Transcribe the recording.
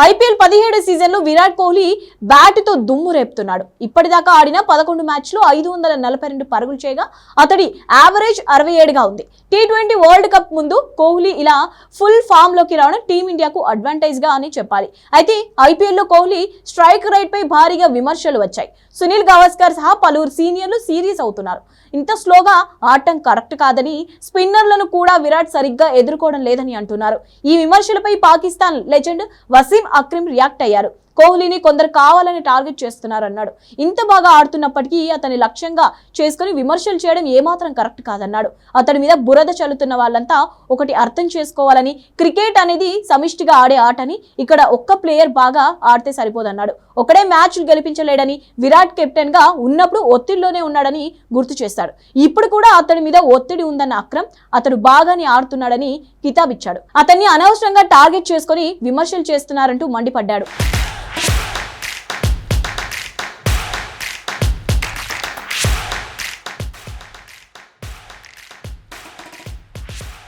IPL పదిహేడు సీజన్లో విరాట్ కోహ్లీ బ్యాట్తో దుమ్ము రేపుతున్నాడు. ఇప్పటిదాకా ఆడిన పదకొండు మ్యాచ్లో ఐదు వందల నలభై రెండు పరుగులు చేయగా అతడి యావరేజ్ అరవై ఏడుగా ఉంది. టీ ట్వంటీ వరల్డ్ కప్ ముందు కోహ్లీ ఇలా ఫుల్ ఫామ్లోకి రావడం టీమిండియాకు అడ్వాంటేజ్గా అని చెప్పాలి. అయితే ఐపీఎల్లో కోహ్లీ స్ట్రైక్ రైట్ పై భారీగా విమర్శలు వచ్చాయి. సునీల్ గవాస్కర్ సహా పలువురు సీనియర్లు సీరియస్ అవుతున్నారు. ఇంత స్లోగా ఆటం కరెక్ట్ కాదని స్పిన్నర్లను కూడా విరాట్ సరిగ్గా ఎదుర్కోవడం లేదని అంటున్నారు. ఈ విమర్శలపై పాకిస్తాన్ లెజెండ్ వసీం అక్రమ్ రియాక్ట్ అయ్యారు. కోహ్లీని కొందరు కావాలని టార్గెట్ చేస్తున్నారన్నాడు. ఇంత బాగా ఆడుతున్నప్పటికీ అతని లక్ష్యంగా చేసుకుని విమర్శలు చేయడం ఏమాత్రం కరెక్ట్ కాదన్నాడు. అతడి మీద బురద చల్లుతున్న వాళ్ళంతా ఒకటి అర్థం చేసుకోవాలని క్రికెట్ అనేది సమిష్టిగా ఆడే ఆటని ఇక్కడ ఒక్క ప్లేయర్ బాగా ఆడితే సరిపోదన్నాడు. ఒకడే మ్యాచ్లు గెలిపించలేడని విరాట్ కెప్టెన్గా ఉన్నప్పుడు ఒత్తిడిలోనే ఉన్నాడని గుర్తు చేశాడు. ఇప్పుడు కూడా అతడి మీద ఒత్తిడి ఉందన్న అక్రమ్ అతడు బాగానే ఆడుతున్నాడని కితాబిచ్చాడు. అతన్ని అనవసరంగా టార్గెట్ చేసుకొని విమర్శలు చేస్తున్నారంటూ మండిపడ్డాడు.